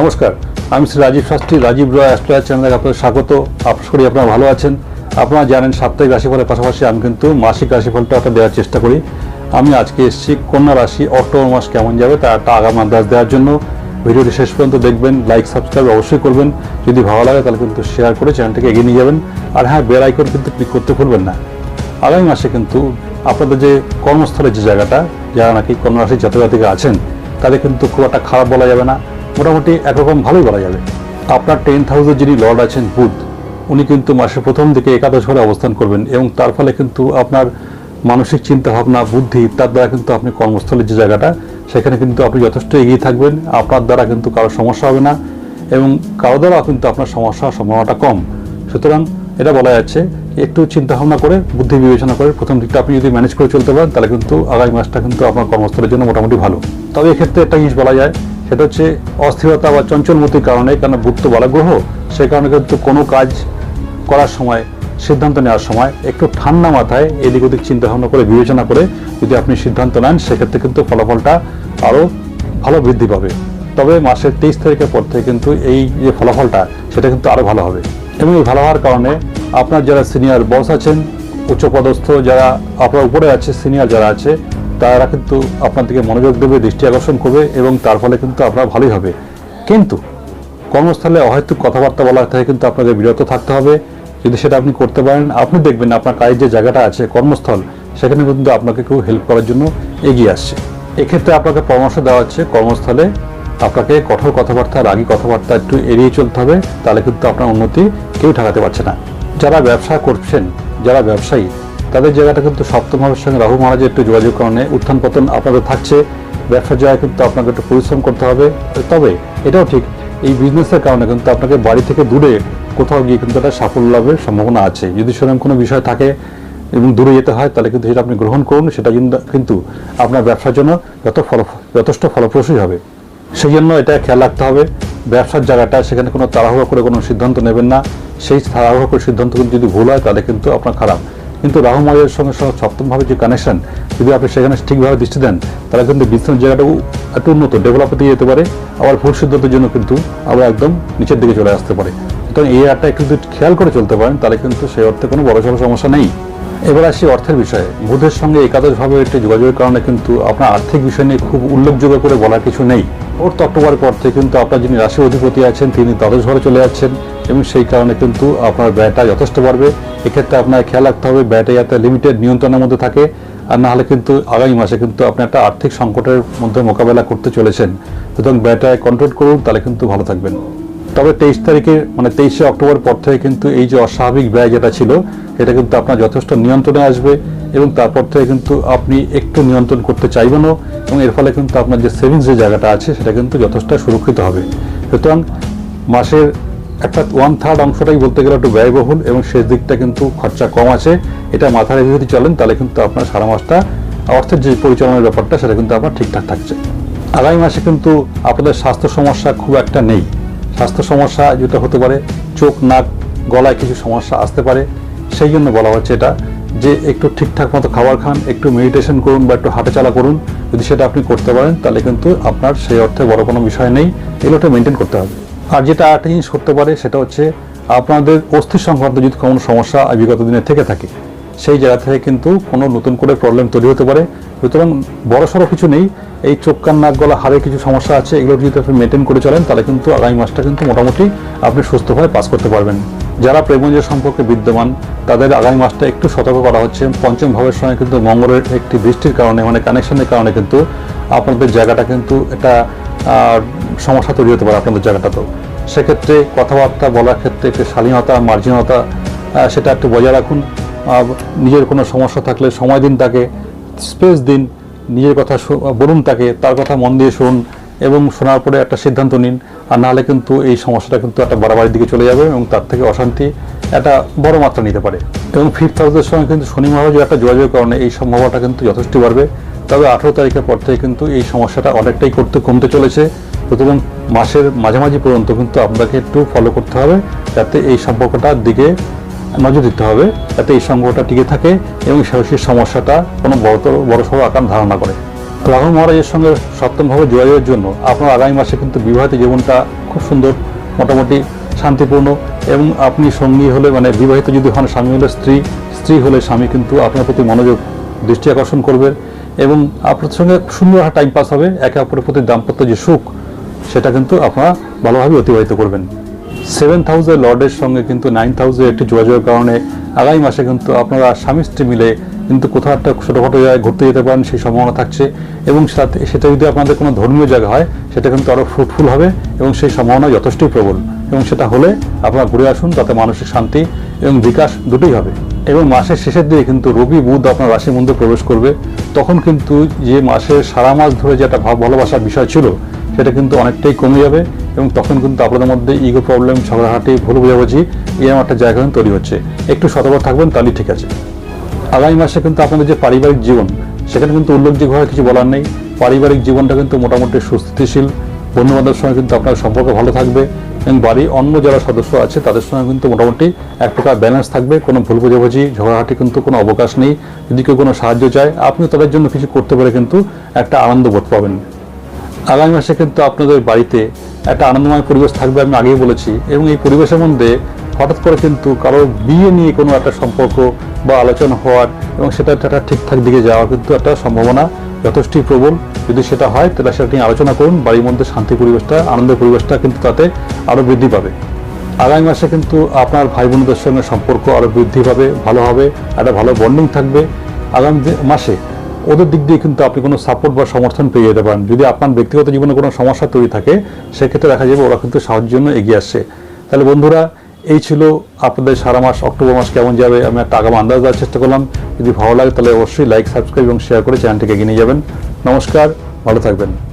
নমস্কার, আমি শ্রী রাজীব শাস্ত্রী, রাজীব রয় অ্যাস্ট্রোলজি চ্যানেলে আপনাদের স্বাগত। করি আপনারা ভালো আছেন। আপনারা জানেন সাপ্তাহিক রাশিফলের পাশাপাশি আমি কিন্তু মাসিক রাশিফলটা একটা দেওয়ার চেষ্টা করি। আমি আজকে এসেছি কন্যা রাশি, অক্টোবর মাস কেমন যাবে তার একটা আগাম আন্দাজ দেওয়ার জন্য। ভিডিওটি শেষ পর্যন্ত দেখবেন লাইক সাবস্ক্রাইব অবশ্যই করবেন। যদি ভালো লাগে তাহলে কিন্তু শেয়ার করে চ্যানেলটাকে এগিয়ে নিয়ে যাবেন। আর হ্যাঁ বেল আইকন কিন্তু ক্লিক করতে ভুলবেন না। আগামী মাসে কিন্তু আপনাদের যে কর্মস্থলের যে জায়গাটা, যারা নাকি কন্যা রাশির জাতক আছেন, তাদের কিন্তু খুব একটা খারাপ বলা যাবে না। মোটামুটি একরকম ভালোই বলা যাবে। আপনার টেন্থ হাউসের যিনি লর্ড আছেন বুধ, উনি কিন্তু মাসের প্রথম দিকে একাদশ ঘরে অবস্থান করবেন এবং তার ফলে কিন্তু আপনার মানসিক চিন্তা ভাবনা বুদ্ধি তার দ্বারা কিন্তু আপনি কর্মস্থলের যে জায়গাটা, সেখানে কিন্তু আপনি যথেষ্ট এগিয়ে থাকবেন। আপনার দ্বারা কিন্তু কারও সমস্যা হবে না এবং কারও দ্বারাও কিন্তু আপনার সমস্যা সম্ভাবনাটা কম। সুতরাং এটা বলা যাচ্ছে, একটু চিন্তা ভাবনা করে, বুদ্ধি বিবেচনা করে প্রথম দিকটা আপনি যদি ম্যানেজ করে চলতে পারেন, তাহলে কিন্তু আগামী মাসটা কিন্তু আপনার কর্মস্থলের জন্য মোটামুটি ভালো। তবে এক্ষেত্রে একটা জিনিস বলা যায় সেটা হচ্ছে অস্থিরতা বা চঞ্চলমতির কারণে কেন বুধ তো বলা গ্রহ সেই কারণে কিন্তু কোনো কাজ করার সময়, সিদ্ধান্ত নেওয়ার সময় একটু ঠান্ডা মাথায় এদিক ওদিক চিন্তা ভাবনা করে, বিবেচনা করে যদি আপনি সিদ্ধান্ত নেন, সেক্ষেত্রে কিন্তু ফলাফলটা আরও ভালো বৃদ্ধি পাবে। তবে মাসের তেইশ তারিখের পর থেকে কিন্তু এই যে ফলাফলটা, সেটা কিন্তু আরও ভালো হবে। এবং এই ভালো হওয়ার কারণে আপনার যারা সিনিয়র বস আছেন, উচ্চপদস্থ যারা, আপনার উপরে আছে, সিনিয়র যারা আছে তারা কিন্তু আপনার দিকে মনোযোগ দেবে, দৃষ্টি আকর্ষণ করবে এবং তার ফলে কিন্তু আপনার ভালোই হবে। কিন্তু কর্মস্থলে অহেতুক কথাবার্তা বলা থেকে কিন্তু আপনাকে বিরত থাকতে হবে। যদি সেটা আপনি করতে পারেন, আপনি দেখবেন আপনার কাজের যে জায়গাটা আছে, কর্মস্থল, সেখানে কিন্তু আপনাকে কেউ হেল্প করার জন্য এগিয়ে আসছে। এক্ষেত্রে আপনাকে পরামর্শ দেওয়া হচ্ছে, কর্মস্থলে আপনাকে কঠোর কথাবার্তা, রাগী কথাবার্তা একটু এড়িয়ে চলতে হবে, তাহলে কিন্তু আপনার উন্নতি কেউ ঠেকাতে পারছে না। যারা ব্যবসা করছেন, যারা ব্যবসায়ী তাদের জায়গাটা কিন্তু সপ্তমভাবের সঙ্গে রাহু মহারাজের একটু যোগাযোগ কারণে উত্থান পতন আপনাদের থাকছে ব্যবসার জায়গায় কিন্তু আপনাকে একটু পরিশ্রম করতে হবে। তবে এটাও ঠিক, এই বিজনেসের কারণে কিন্তু আপনাকে বাড়ি থেকে দূরে কোথাও গিয়ে কিন্তু একটা সাফল্য লাভের সম্ভাবনা আছে। যদি সেরকম কোনো বিষয় থাকে এবং দূরে যেতে হয়, তাহলে কিন্তু সেটা আপনি গ্রহণ করুন, সেটা কিন্তু- আপনার ব্যবসার জন্য যত ফল, যথেষ্ট ফলপ্রসূই হবে। সেই জন্য এটা খেয়াল রাখতে হবে, ব্যবসার জায়গাটা সেখানে কোনো তাড়াহুড়ো করে কোনো সিদ্ধান্ত নেবেন না। সেই তাড়াহুড়ো করে সিদ্ধান্ত যদি ভুল হয়, তাহলে কিন্তু আপনার খারাপ। কিন্তু রাহু মায়ের সঙ্গে সঙ্গে সপ্তমভাবে যে কানেকশন যদি আপনি সেখানে ঠিকভাবে দৃষ্টি দেন, তাহলে কিন্তু বিজনেস জায়গাটাও একটু উন্নত ডেভেলপ হতে যেতে পারে, আবার ভুল সিদ্ধান্তের জন্য কিন্তু আবার একদম নিচের দিকে চলে আসতে পারে। সুতরাং এই আটটা একটু যদি খেয়াল করে চলতে পারেন, তাহলে কিন্তু সেই অর্থে কোনো বড় সড়ো সমস্যা নেই। এবার আসি অর্থের বিষয়ে। বুধের সঙ্গে একাদশভাবে একটি যোগাযোগের কারণে কিন্তু আপনার আর্থিক বিষয় নিয়ে খুব উল্লেখযোগ্য করে বলার কিছু নেই। ফোর্থ অক্টোবর পর থেকে কিন্তু আপনার যিনি রাশি অধিপতি আছেন, তিনি দ্বাদশ ঘরে চলে যাচ্ছেন এবং সেই কারণে কিন্তু আপনার ব্যয়টা যথেষ্ট বাড়বে। এক্ষেত্রে আপনার খেয়াল রাখতে হবে, ব্যয়টা যাতে লিমিটেড নিয়ন্ত্রণের মধ্যে থাকে আর না হলে কিন্তু আগামী মাসে কিন্তু আপনি একটা আর্থিক সংকটের মধ্যে মোকাবেলা করতে চলেছেন। সুতরাং ব্যয়টায় কন্ট্রোল করুন, তাহলে কিন্তু ভালো থাকবেন। তবে তেইশ তারিখে মানে তেইশে অক্টোবর পর থেকে কিন্তু এই যে অস্বাভাবিক ব্যয় যেটা ছিল, এটা কিন্তু আপনার যথেষ্ট নিয়ন্ত্রণে আসবে এবং তারপর থেকে কিন্তু আপনি একটু নিয়ন্ত্রণ করতে চাইবেনও এবং এর ফলে কিন্তু আপনার যে সেভিংস যে জায়গাটা আছে, সেটা কিন্তু যথেষ্ট সুরক্ষিত হবে। সুতরাং মাসের একটা ওয়ান থার্ড অংশটাই বলতে গেলে একটু ব্যয়বহুল এবং শেষ দিকটা কিন্তু খরচা কম আছে। এটা মাথায় রেখে যদি চলেন, তাহলে কিন্তু আপনার সারা মাসটা অর্থের যে পরিচালনার ব্যাপারটা, সেটা কিন্তু আপনার ঠিকঠাক থাকছে। আগামী মাসে কিন্তু আপনাদের স্বাস্থ্য সমস্যা খুব একটা নেই। স্বাস্থ্য সমস্যা যেটা হতে পারে, চোখ, নাক, গলায় কিছু সমস্যা আসতে পারে, সেই জন্য বলা হচ্ছে এটা, যে একটু ঠিকঠাক মতো খাবার খান, একটু মেডিটেশন করুন বা একটু হাঁটাচলা করুন, যদি সেটা আপনি করতে পারেন, তাহলে কিন্তু আপনার সেই অর্থে বড় কোনো বিষয় নেই এগুলোটা মেনটেন করতে হবে। আর যেটা আরেকটা জিনিস করতে পারে, সেটা হচ্ছে আপনাদের অস্থি সংক্রান্ত যদি কোনো সমস্যা বিগত দিনে থেকে থাকে সেই জায়গা থেকে কিন্তু কোনো নতুন করে প্রবলেম তৈরি হতে পারে। সুতরাং বড় সড়ো কিছু নেই। এই চোখ, কান, নাক, গলা, হাড়ে কিছু সমস্যা আছে, এগুলো যদি আপনি মেনটেন করে চলেন, তাহলে কিন্তু আগামী মাসটা কিন্তু মোটামুটি আপনি সুস্থভাবে পাস করতে পারবেন। যারা প্রেমঞ্জের সম্পর্কে বিদ্যমান, তাদের আগামী মাসটা একটু সতর্ক করা হচ্ছে। পঞ্চম ভাবের সময় কিন্তু মঙ্গলের একটি বৃষ্টির কারণে মানে কানেকশনের কারণে কিন্তু আপনাদের জায়গাটা কিন্তু একটা সমস্যা তৈরি হতে পারে আপনাদের জায়গাটাতেও সেক্ষেত্রে কথাবার্তা বলার ক্ষেত্রে একটু শালীনতা, মার্জিনতা সেটা একটু বজায় রাখুন। নিজের কোনো সমস্যা থাকলে সময় দিন তাকে, স্পেস দিন, নিজের কথা বলুন তাকে, তার কথা মন দিয়ে শুনুন এবং শোনার পরে একটা সিদ্ধান্ত নিন। আর নাহলে কিন্তু এই সমস্যাটা কিন্তু একটা বাড়াবাড়ির দিকে চলে যাবে এবং তার থেকে অশান্তি একটা বড় মাত্রা নিতে পারে। এবং ফিফথ হাউসের সঙ্গে কিন্তু শনি মহারাজের একটা যোগাযোগের কারণে এই সম্ভাবনাটা কিন্তু যথেষ্ট বাড়বে। তবে আঠেরো তারিখের পর থেকে কিন্তু এই সমস্যাটা অনেকটাই করতে, কমতে চলেছে। সুতরাং মাসের মাঝামাঝি পর্যন্ত কিন্তু আপনাকে একটু ফলো করতে হবে যাতে এই সম্পর্কটার দিকে নজর দিতে হবে যাতে এই সংগ্রহটা টিকে থাকে এবং সেই সমস্যাটা কোনো বড় বড় সড়ো আকার ধারণা করে। রাহু মহারাজের সঙ্গে সপ্তমভাবে যোগাযোগের জন্য আপনার আগামী মাসে কিন্তু বিবাহিত জীবনটা খুব সুন্দর, মোটামুটি শান্তিপূর্ণ এবং আপনি সঙ্গী হলে মানে বিবাহিত যদি হন, স্বামী হলে স্ত্রী স্ত্রী হলে স্বামী কিন্তু আপনার প্রতি মনোযোগ, দৃষ্টি আকর্ষণ করবে এবং আপনার সঙ্গে সুন্দর একটা টাইম পাস হবে। একে অপরের প্রতি দাম্পত্য যে সুখ, সেটা কিন্তু আপনারা ভালোভাবে অতিবাহিত করবেন। সেভেন থাউজেন্ড লর্ডের সঙ্গে কিন্তু নাইন থাউজেন্ড একটি যোগাযোগের কারণে আগামী মাসে কিন্তু আপনারা স্বামী স্ত্রী মিলে কিন্তু কোথাও একটা ছোটোখাটো জায়গায় ঘুরতে যেতে পারেন, সেই সম্ভাবনা থাকছে। এবং সাথে সেটা যদি আপনাদের কোনো ধর্মীয় জায়গা হয়, সেটা কিন্তু আরও ফ্রুটফুল হবে এবং সেই সম্ভাবনা যথেষ্টই প্রবল। এবং সেটা হলে আপনারা ঘুরে আসুন, তাতে মানসিক শান্তি এবং বিকাশ দুটোই হবে। এবং মাসের শেষের দিকে কিন্তু রবি, বুধ আপনার রাশির মধ্যে প্রবেশ করবে। তখন কিন্তু যে মাসের সারা মাস ধরে যে একটা ভালোবাসার বিষয় ছিল সেটা কিন্তু অনেকটাই কমে যাবে এবং তখন কিন্তু আপনাদের মধ্যে ইগো প্রবলেম ঝগড়াহাটি ভুল বোঝাবুঝি এরকম একটা জায়গা কিন্তু তৈরি হচ্ছে। একটু সতর্ক থাকবেন, তাহলেই ঠিক আছে। আগামী মাসে কিন্তু আপনাদের যে পারিবারিক জীবন, সেখানে কিন্তু উল্লেখযোগ্যভাবে কিছু বলার নেই। পারিবারিক জীবনটা কিন্তু মোটামুটি সুস্থিতিশীল। বন্ধু বান্ধবের সঙ্গে কিন্তু আপনার সম্পর্ক ভালো থাকবে এবং বাড়ির অন্য যারা সদস্য আছে, তাদের সঙ্গে কিন্তু মোটামুটি এক প্রকার ব্যালেন্স থাকবে। কোনো ভুল বোঝাবুঝি ঝগড়াহাটি কিন্তু কোনো অবকাশ নেই। যদি কেউ কোনো সাহায্য চায়, আপনিও তাদের জন্য কিছু করতে পারে কিন্তু একটা আনন্দ বোধ পাবেন। আগামী মাসে কিন্তু আপনাদের বাড়িতে একটা আনন্দময় পরিবেশ থাকবে আমি আগেই বলেছি এবং এই পরিবেশের মধ্যে হঠাৎ করে কিন্তু কারোর বিয়ে নিয়ে কোনো একটা সম্পর্ক বা আলোচনা হওয়ার এবং সেটা একটা ঠিকঠাক দিকে যাওয়ার কিন্তু একটা সম্ভাবনা যথেষ্টই প্রবল। যদি সেটা হয়, তাহলে সেটা নিয়ে আলোচনা করুন। বাড়ির মধ্যে শান্তি পরিবেশটা, আনন্দের পরিবেশটা কিন্তু তাতে আরও বৃদ্ধি পাবে। আগামী মাসে কিন্তু আপনার ভাই বোনদের সঙ্গে সম্পর্ক আরও বৃদ্ধি পাবে, ভালো হবে, একটা ভালো বন্ডিং থাকবে। আগামী মাসে ওদের দিক দিয়ে কিন্তু আপনি কোনো সাপোর্ট বা সমর্থন পেয়ে যেতে পারেন। যদি আপনার ব্যক্তিগত জীবনে কোনো সমস্যা তৈরি থাকে, সেক্ষেত্রে দেখা যাবে ওরা কিন্তু সাহায্যের জন্য এগিয়ে আসছে। তাহলে বন্ধুরা, এই ছিল আপনাদের সারা মাস, অক্টোবর মাস কেমন যাবে, আমি একটা আগাম আন্দাজ দেওয়ার চেষ্টা করলাম। যদি ভালো লাগে তাহলে অবশ্যই লাইক সাবস্ক্রাইব এবং শেয়ার করে চ্যানেলটিকে এগিয়ে নিয়ে যাবেন। নমস্কার, ভালো থাকবেন।